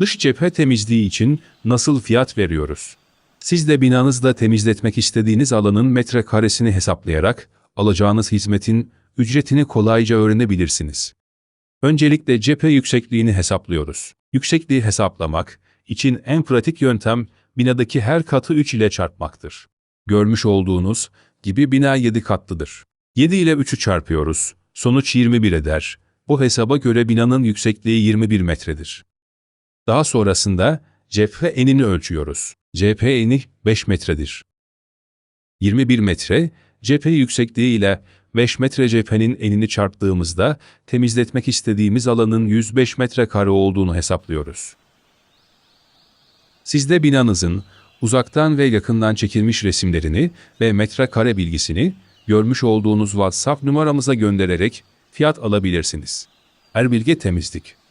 Dış cephe temizliği için nasıl fiyat veriyoruz? Siz de binanızda temizletmek istediğiniz alanın metrekaresini hesaplayarak alacağınız hizmetin ücretini kolayca öğrenebilirsiniz. Öncelikle cephe yüksekliğini hesaplıyoruz. Yüksekliği hesaplamak için en pratik yöntem binadaki her katı 3 ile çarpmaktır. Görmüş olduğunuz gibi bina 7 katlıdır. 7 ile 3'ü çarpıyoruz. Sonuç 21 eder. Bu hesaba göre binanın yüksekliği 21 metredir. Daha sonrasında cephe enini ölçüyoruz. Cephe eni 5 metredir. 21 metre, cephe yüksekliği ile 5 metre cephenin enini çarptığımızda temizletmek istediğimiz alanın 105 metrekare olduğunu hesaplıyoruz. Siz de binanızın uzaktan ve yakından çekilmiş resimlerini ve metrekare bilgisini görmüş olduğunuz WhatsApp numaramıza göndererek fiyat alabilirsiniz. Erbilge Temizlik